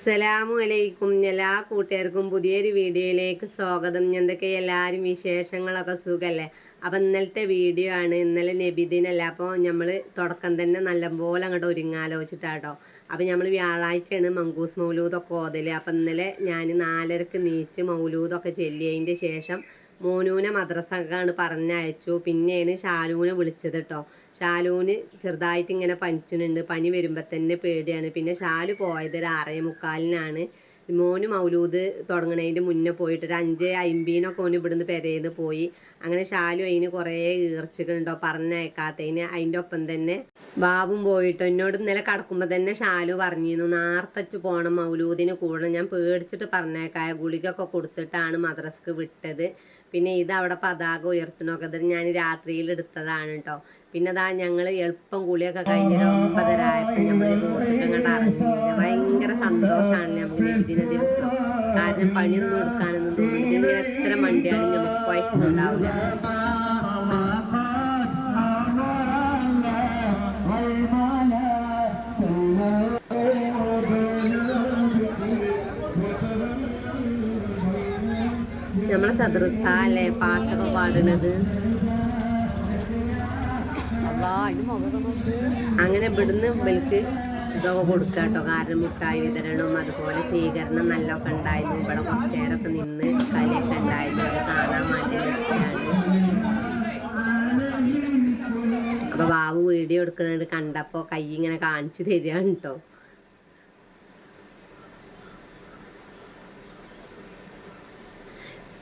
അസ്സലാമു അലൈക്കും എല്ലാ കൂട്ടുകാർക്കും പുതിയൊരു വീഡിയോയിലേക്ക് സ്വാഗതം. എന്തൊക്കെ എല്ലാവരും വിശേഷങ്ങളൊക്കെ സുഖമല്ലേ അപ്പം ഇന്നലത്തെ വീഡിയോ ആണ്. ഇന്നലെ നബിദിനല്ല. അപ്പോൾ നമ്മൾ തുടക്കം തന്നെ നല്ലപോലെ അങ്ങോട്ട് ഒരുങ്ങാലോചിച്ചിട്ടാട്ടോ. അപ്പം നമ്മൾ വ്യാഴാഴ്ചയാണ് മങ്കൂസ് മൗലൂദൊക്കെ ഓതൽ. അപ്പം ഇന്നലെ ഞാൻ നാലരക്ക് നീച്ച് മൗലൂദൊക്കെ ചെല്ലിയതിന്റെ ശേഷം മോനൂനെ മദ്രസക്കാണ് പറഞ്ഞയച്ചു. പിന്നെയാണ് ഷാലൂനെ വിളിച്ചത് കേട്ടോ ഷാലൂന് ചെറുതായിട്ട് ഇങ്ങനെ പനിച്ചിട്ടുണ്ട്. പനി വരുമ്പോൾ തന്നെ പേടിയാണ്. പിന്നെ ഷാലു പോയത് ഒരു ആറേ മുക്കാലിനാണ്. മോന് മൗലൂദ് തുടങ്ങണതിന്റെ മുന്നേ പോയിട്ട് ഒരു അഞ്ച് അമ്പതിനൊക്കെ ഓന് ഇവിടുന്ന് പെരയിൽ പോയി. അങ്ങനെ ഷാലു അതിന് കുറേ ഈർച്ചകളുണ്ടോ പറഞ്ഞയക്കാത്തതിന് അതിന്റെ ഒപ്പം തന്നെ ബാബും പോയിട്ട് എന്നോട് ഇന്നലെ കടക്കുമ്പോൾ തന്നെ ഷാലു പറഞ്ഞിരുന്നു നാർത്തച്ച് പോകണം മൗലൂദിന് കൂടണം ഞാൻ പേടിച്ചിട്ട് പറഞ്ഞേക്കായ ഗുളികൊക്കെ കൊടുത്തിട്ടാണ് മദ്രസ്ക്ക് വിട്ടത്. പിന്നെ ഇത് അവിടെ പതാക ഉയർത്തണമൊക്കെ ഇത് ഞാൻ രാത്രിയിൽ എടുത്തതാണ് കേട്ടോ പിന്നെ അതാ ഞങ്ങൾ എളുപ്പം കുളിയൊക്കെ കഴിഞ്ഞ ഒമ്പതരായപ്പോൾ നമ്മൾ ഭയങ്കര സന്തോഷമാണ് നമുക്ക് ദിവസം. കാരണം പണിയൊന്നും എടുക്കാനൊന്നും എത്ര മണ്ടിയാണ് നമുക്ക് കുഴപ്പമുണ്ടാവില്ല നമ്മളെ സദൃസ്ഥാല്ലേ പാട്ടൊക്കെ പാടുന്നത്? അങ്ങനെ ഇവിടുന്ന് ഇവർക്ക് ഇതൊക്കെ കൊടുക്കുക കേട്ടോ. കാരണം മുട്ടായി വിതരണം അതുപോലെ സ്വീകരണം നല്ലൊക്കെ ഉണ്ടായിരുന്നു. ഇവിടെ കുറച്ച് നേരമൊക്കെ നിന്ന് കളിയൊക്കെ ഉണ്ടായിരുന്നു. അത് കാണാൻ വേണ്ടി അപ്പൊ ബാബു വീഡിയോ എടുക്കുന്നത് കണ്ടപ്പോ കൈ ഇങ്ങനെ കാണിച്ചു തരികയാണ് കേട്ടോ.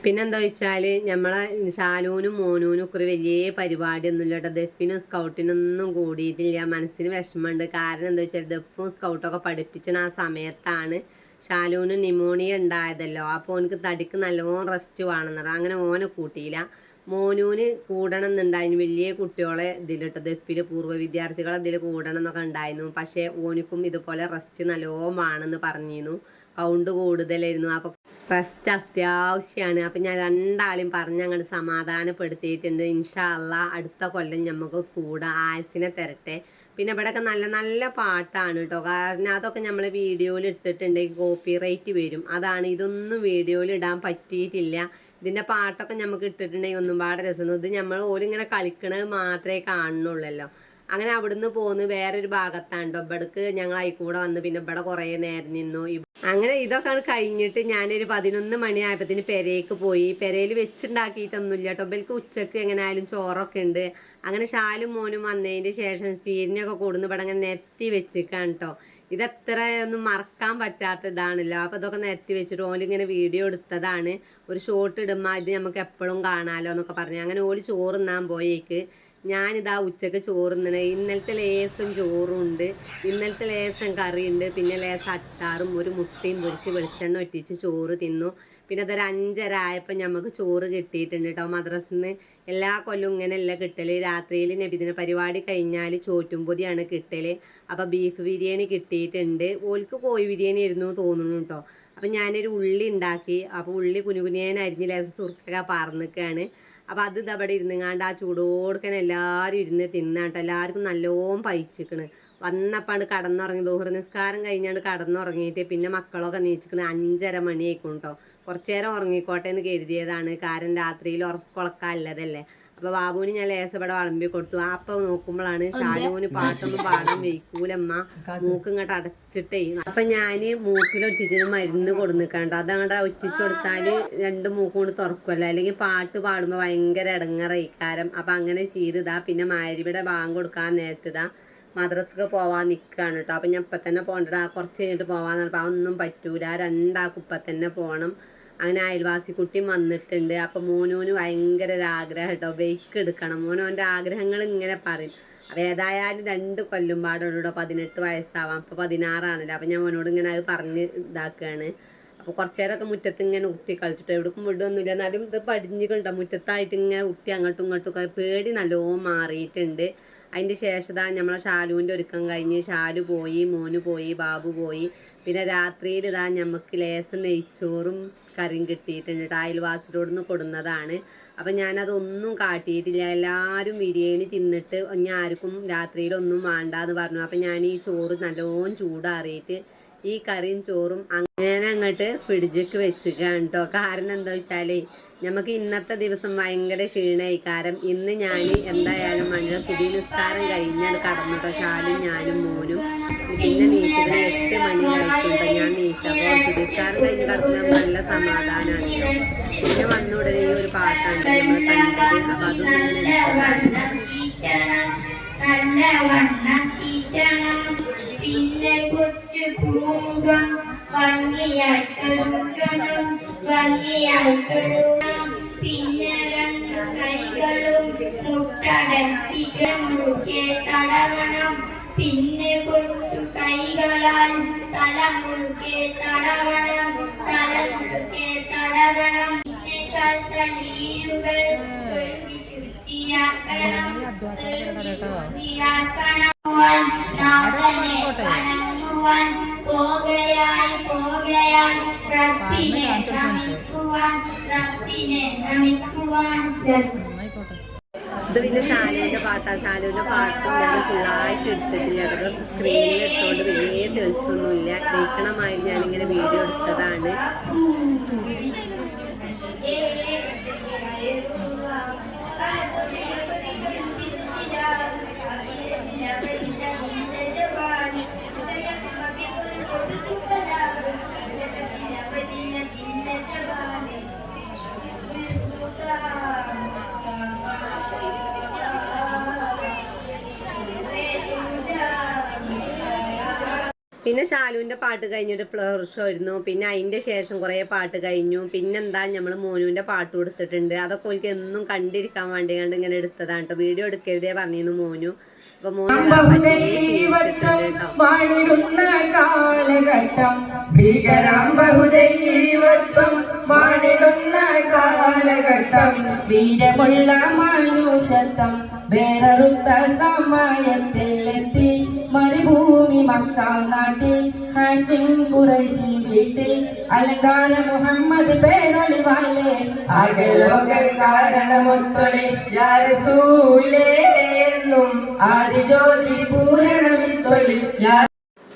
പിന്നെന്താ വെച്ചാൽ നമ്മളെ ഷാലൂനും മോനൂനും ഒക്കെ വലിയ പരിപാടിയൊന്നുമില്ല കേട്ടോ. ദഫിനും സ്കൗട്ടിനൊന്നും കൂടിയിട്ടില്ല. മനസ്സിന് വിഷമമുണ്ട്. കാരണം എന്താ വെച്ചാൽ ദഫും സ്കൗട്ടൊക്കെ പഠിപ്പിച്ചണ ആ സമയത്താണ് ഷാലൂന് നിമോണിയ ഉണ്ടായതല്ലോ. അപ്പോൾ ഓനക്ക് തടിക്ക് നല്ലോണം റെസ്റ്റ് വേണമെന്ന് അങ്ങനെ ഓനെ കൂട്ടിയില്ല. മോനൂന് കൂടണം എന്നുണ്ടായിരുന്നു. വലിയ കുട്ടികളെ ഇതിലിട്ട് ദഫിൽ പൂർവ വിദ്യാർത്ഥികളെ ഇതിൽ കൂടണം എന്നൊക്കെ ഉണ്ടായിരുന്നു. പക്ഷേ ഓനിക്കും ഇതുപോലെ റെസ്റ്റ് നല്ലോണം വേണമെന്ന് പറഞ്ഞിരുന്നു. കൗണ്ട് കൂടുതലായിരുന്നു. അപ്പോൾ റെസ്റ്റ് അത്യാവശ്യമാണ് അപ്പം ഞാൻ രണ്ടാളെയും പറഞ്ഞ് അങ്ങോട്ട് സമാധാനപ്പെടുത്തിയിട്ടുണ്ട്. ഇൻഷാ അല്ലാ അടുത്ത കൊല്ലം നമുക്ക് കൂടെ. ആയസിനെ തരട്ടെ. പിന്നെ ഇവിടെയൊക്കെ നല്ല നല്ല പാട്ടാണ് കേട്ടോ കാരണം അതൊക്കെ നമ്മൾ വീഡിയോയിൽ ഇട്ടിട്ടുണ്ടെങ്കിൽ കോപ്പി റൈറ്റ് വരും. അതാണ് ഇതൊന്നും വീഡിയോയിൽ ഇടാൻ പറ്റിയിട്ടില്ല. ഇതിന്റെ പാട്ടൊക്കെ നമുക്ക് ഇട്ടിട്ടുണ്ടെങ്കിൽ ഒന്നും പാടെ രസം. ഇത് നമ്മൾ ഓരിങ്ങനെ കളിക്കണത് മാത്രമേ കാണുന്നുള്ളല്ലോ. അങ്ങനെ അവിടുന്ന് പോന്ന് വേറൊരു ഭാഗത്താണ് കേട്ടോ ഇവിടക്ക് ഞങ്ങൾ അയക്കൂടെ വന്ന് പിന്നെ ഇവിടെ കുറേ നേരം നിന്നു. അങ്ങനെ ഇതൊക്കെ കഴിഞ്ഞിട്ട് ഞാനൊരു പതിനൊന്ന് മണിയായപ്പത്തിന് പെരയ്ക്ക് പോയി. പെരയിൽ വെച്ചുണ്ടാക്കിയിട്ടൊന്നുമില്ല കേട്ടോ ഇവർക്ക് ഉച്ചയ്ക്ക് എങ്ങനെയായാലും ചോറൊക്കെ ഉണ്ട്. അങ്ങനെ ഷാലും മോനും വന്നതിന് ശേഷം സ്റ്റീലിനൊക്കെ കൂടുന്ന ഇവിടെ അങ്ങനെ നിരത്തി വെച്ചിക്കാണ് കേട്ടോ ഇതെത്ര ഒന്നും മറക്കാൻ പറ്റാത്ത ഇതാണല്ലോ. അപ്പോൾ ഇതൊക്കെ നിരത്തി വെച്ചിട്ട് ഓലിങ്ങനെ വീഡിയോ എടുത്തതാണ്. ഒരു ഷോട്ട് ഇടുമ്പോൾ ഇത് നമുക്ക് എപ്പോഴും കാണാമല്ലോ എന്നൊക്കെ പറഞ്ഞു. അങ്ങനെ ഓൽ ചോറുന്നാൻ പോയേക്ക്. ഞാനിതാ ഉച്ചയ്ക്ക് ചോറുന്നണേ. ഇന്നലത്തെ ലേസം ചോറുണ്ട്. ഇന്നലത്തെ ലേസം കറിയുണ്ട്. പിന്നെ ലേസം അച്ചാറും ഒരു മുട്ടയും പൊരിച്ച് വെളിച്ചെണ്ണ ഒറ്റിച്ച് ചോറ് തിന്നു. പിന്നെ അതൊരു അഞ്ചര ആയപ്പോൾ നമുക്ക് ചോറ് കിട്ടിയിട്ടുണ്ട് കേട്ടോ മദ്രസിൽ നിന്ന് എല്ലാ കൊല്ലവും ഇങ്ങനെയല്ല കിട്ടൽ രാത്രിയിൽ നബിദിന പരിപാടി കഴിഞ്ഞാൽ ചോറ്റുംപൊതിയാണ് കിട്ടൽ അപ്പോൾ ബീഫ് ബിരിയാണി കിട്ടിയിട്ടുണ്ട്. ഓൽക്ക് കോഴി ബിരിയാണി ആയിരുന്നു തോന്നുന്നു കേട്ടോ അപ്പം ഞാനൊരു ഉള്ളി ഉണ്ടാക്കി. അപ്പോൾ ഉള്ളി കുനുകുനിയാൻ അരിഞ്ഞ് ലേസം സുർക്കൊക്കെ പറന്നിക്കാണ് അപ്പോൾ അത് ഇതവിടെ ഇരുന്നുങ്ങാണ്ട് ആ ചൂടോടുക്കനെ എല്ലാവരും ഇരുന്ന് തിന്നാട്ടോ. എല്ലാവർക്കും നല്ലോണം പയിച്ചിക്കണ് വന്നപ്പാണ്ട് കടന്നുറങ്ങി. ദൂഹർ നിസ്കാരം കഴിഞ്ഞാണ്ട് കടന്നുറങ്ങിയിട്ട് പിന്നെ മക്കളൊക്കെ നീച്ചിക്കണ്. അഞ്ചര മണിയായിക്കും കേട്ടോ കുറച്ചു നേരം ഉറങ്ങിക്കോട്ടെ എന്ന് കരുതിയതാണ്. കാരണം രാത്രിയിൽ ഉറക്കൊളക്കാല്ലതല്ലേ അപ്പോൾ ബാബുവിന് ഞാൻ ലേസപ്പെടെ വളമ്പി കൊടുത്തു. അപ്പം നോക്കുമ്പോഴാണ് ഷാലുവിന് പാട്ടൊന്നും പാടാൻ വയ്ക്കൂലമ്മ. മൂക്ക് ഇങ്ങോട്ട് അടച്ചിട്ടേ. അപ്പം ഞാൻ മൂക്കിലൊറ്റിച്ചിന് മരുന്ന് കൊടുന്നിക്കണ്ട. അത് അങ്ങോട്ട് ഒറ്റിച്ചു കൊടുത്താൽ രണ്ട് മൂക്കും കൊണ്ട് തുറക്കുമല്ലോ അല്ലെങ്കിൽ പാട്ട് പാടുമ്പോൾ ഭയങ്കര ഇടങ്ങറയിക്കാരം അപ്പം അങ്ങനെ ചെയ്തതാ. പിന്നെ മാരിവിടെ ബാങ്ക് കൊടുക്കാൻ നേരത്തതാ മദ്രസക്ക് പോവാൻ നിൽക്കുകയാണ് കേട്ടോ അപ്പം ഞാൻ ഇപ്പം തന്നെ പോകണ്ടടാ. കുറച്ച് കഴിഞ്ഞിട്ട് പോവാന്ന് പറഞ്ഞപ്പോൾ അതൊന്നും പറ്റൂല. രണ്ടാൾക്കും ഇപ്പം തന്നെ പോകണം അങ്ങനെ അയൽവാസി കുട്ടി വന്നിട്ടുണ്ട്. അപ്പം മോനോന് ഭയങ്കര ഒരു ആഗ്രഹം കേട്ടോ ബൈക്ക് എടുക്കണം. മോനോന്റെ ആഗ്രഹങ്ങൾ ഇങ്ങനെ പറയും. അപ്പൊ ഏതായാലും രണ്ട് കൊല്ലും പാടുള്ളൂ പതിനെട്ട് വയസ്സാവാം അപ്പോൾ പതിനാറാണല്ലോ. അപ്പം ഞാൻ മോനോട് ഇങ്ങനെ അത് പറഞ്ഞ് ഇതാക്കുകയാണ് അപ്പോൾ കുറച്ചേരൊക്കെ മുറ്റത്ത് ഇങ്ങനെ ഉത്തി കളിച്ചിട്ട് എവിടേക്കും വിടുമൊന്നുമില്ല എന്നാലും ഇത് പടിഞ്ഞിട്ടുണ്ടോ മുറ്റത്തായിട്ട് ഇങ്ങനെ ഉത്തി അങ്ങോട്ടും ഇങ്ങോട്ടും ഒക്കെ പേടി നല്ലോണം മാറിയിട്ടുണ്ട്. അതിന്റെ ശേഷം ഇതാ നമ്മളെ ഷാലുവിന്റെ ഒരുക്കം കഴിഞ്ഞ് ഷാലു പോയി മോനു പോയി ബാബു പോയി. പിന്നെ രാത്രിയിൽ ഇതാ നമുക്ക് ലേസം നെയ്ച്ചോറും കറിയും കിട്ടിയിട്ടുണ്ട് കേട്ടോ. അയൽവാസിയോട് നിന്ന് കൊടുന്നതാണ്. അപ്പം ഞാനതൊന്നും കാട്ടിയിട്ടില്ല. എല്ലാവരും ബിരിയാണി തിന്നിട്ട് ഞാൻ ആർക്കും രാത്രിയിലൊന്നും വേണ്ട എന്ന് പറഞ്ഞു. അപ്പം ഞാൻ ഈ ചോറ് നല്ലോണം ചൂടാറിയിട്ട് ഈ കറിയും ചോറും അങ്ങനെ അങ്ങോട്ട് ഫ്രിഡ്ജിക്ക് വെച്ചിരിക്കുകയാണ് കേട്ടോ. കാരണം എന്താ വെച്ചാൽ നമുക്ക് ഇന്നത്തെ ദിവസം ഭയങ്കര ക്ഷീണമായി. കാരണം ഇന്ന് ഞാൻ എന്തായാലും മഞ്ഞ സ്ഥിതി നിസ്കാരം കഴിഞ്ഞാണ് കടന്നിട്ടോ ഷാലും ഞാനും മോനും. പിന്നെ നീച്ചത് എട്ട് മണി കഴിക്കുമ്പോൾ ഞാൻ നീച്ചപ്പോൾ സുബി നിസ്കാരം കഴിഞ്ഞ് കടന്നാൽ നല്ല സമാധാനമാണ് പിന്നെ വന്ന ഉടനെ ഒരു പാട്ടാണ് നമ്മൾ പിന്നെ കൊച്ചു പൂങ്കം ഭംഗിയായി കഴുകണം പിന്നെ രണ്ടു കൈകളും മുട്ടടക്കി പിന്നെ കൊച്ചു കൈകളാൽ തല മുറുകെ തടവണം. തല മുറുകെ തടവണം. പിന്നെ കഴുകി ശുദ്ധിയാക്കണം ശുദ്ധിയാക്കണം ഇത് പിന്നെ ഷാലുവിന്റെ പാട്ടാ. ശാലുവിന്റെ പാട്ടും ഞാൻ ഫുള്ളായിട്ട് എടുത്തിട്ടില്ല. അതൊക്കെ സ്ക്രീനിൽ എടുത്തോണ്ട് വലിയ തെളിച്ചൊന്നുമില്ല ജയിക്കണമായി ഞാനിങ്ങനെ വീഡിയോ എടുത്തതാണ്. പിന്നെ ഷാലുവിന്റെ പാട്ട് കഴിഞ്ഞിട്ട് ഫ്ലവർ ഷോ ആയിരുന്നു. പിന്നെ അതിന്റെ ശേഷം കുറേ പാട്ട് കഴിഞ്ഞു. പിന്നെന്താ നമ്മൾ മോനുവിന്റെ പാട്ട് കൊടുത്തിട്ടുണ്ട്. അതൊക്കെ ഓൾക്ക് എന്നും കണ്ടിരിക്കാൻ വേണ്ടി കണ്ട് ഇങ്ങനെ എടുത്തതാണ് കേട്ടോ വീഡിയോ എടുക്കരുതേ പറഞ്ഞിരുന്നു മോനു. അപ്പൊ മോനു കാലഘട്ടം. വീരമുള്ള മനുഷ്യത്വം മരുഭൂമി മക്ക നാട്ടിൽ ഹാഷിം കുറൈശി വീട്ടിൽ അലങ്കാര മുഹമ്മദ് പേരൊളിവാലേ അകലോക കാരണമൊത്തൊളി യാരസൂലേന്നും ആദിജ്യോതി പൂരണമിത്തൊളി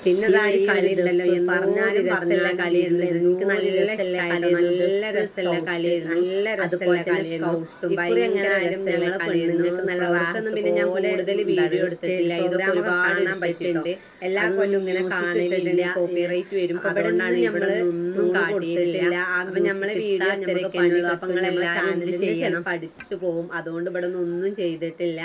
പിന്നെ ഈ കളി ഉണ്ടല്ലോ. പറഞ്ഞാലും പറഞ്ഞില്ല കളിയായിരുന്നു എനിക്ക് നല്ല രസമല്ല കളി നല്ല രസമല്ല കളിയായിരുന്നു നല്ല അതുപോലെ തന്നെ സ്കൗട്ടും ഭയങ്കര ഞങ്ങളെ പെണ്ണുങ്ങൾക്ക് നല്ല റാഷൊന്നും പിന്നെ ഞാൻ കൂടുതൽ വീഡിയോ എടുത്തിട്ടില്ല. ഇതൊക്കെ ഒരുപാട് കാണാൻ പറ്റുന്നുണ്ട് എല്ലാ കൊല്ലം ഇങ്ങനെ കാണലില്ല. കോപ്പിറൈറ്റ് വരും. അതുകൊണ്ടാണ് നമ്മൾ ഒന്നും കാട്ടിയിട്ടില്ല. അപ്പൊ നമ്മളെ വീഡിയോ അത്രയൊക്കെ അപ്പൊ നിങ്ങളെല്ലാവരും ചെയ്യണം. പഠിച്ചു പോകും അതുകൊണ്ട് ഇവിടെ ഒന്നും ചെയ്തിട്ടില്ല.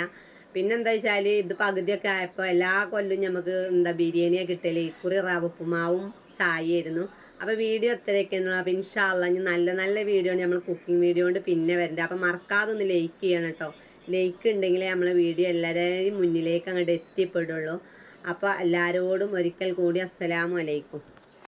പിന്നെന്താ വെച്ചാൽ ഇത് പകുതിയൊക്കെ ആയപ്പോൾ എല്ലാ കൊല്ലവും നമുക്ക് എന്താ ബിരിയാണിയാണ് കിട്ടൽ. ഇക്കുറി റവപ്പുമാവും ചായയായിരുന്നു. അപ്പോൾ വീഡിയോ എത്രയൊക്കെയാണ് അപ്പോൾ ഇൻഷാല്ല ഇനി നല്ല നല്ല വീഡിയോ ആണ് നമ്മൾ കുക്കിംഗ് വീഡിയോ കൊണ്ട് പിന്നെ വരണ്ട. അപ്പോൾ മറക്കാതെ ഒന്ന് ലൈക്ക് ചെയ്യണം കേട്ടോ. ലൈക്ക് ഉണ്ടെങ്കിലേ നമ്മളെ വീഡിയോ എല്ലാവരെയും മുന്നിലേക്ക് അങ്ങോട്ട് എത്തിപ്പെടുള്ളൂ. അപ്പോൾ എല്ലാവരോടും ഒരിക്കൽ കൂടി അസ്സലാമു അലൈക്കും.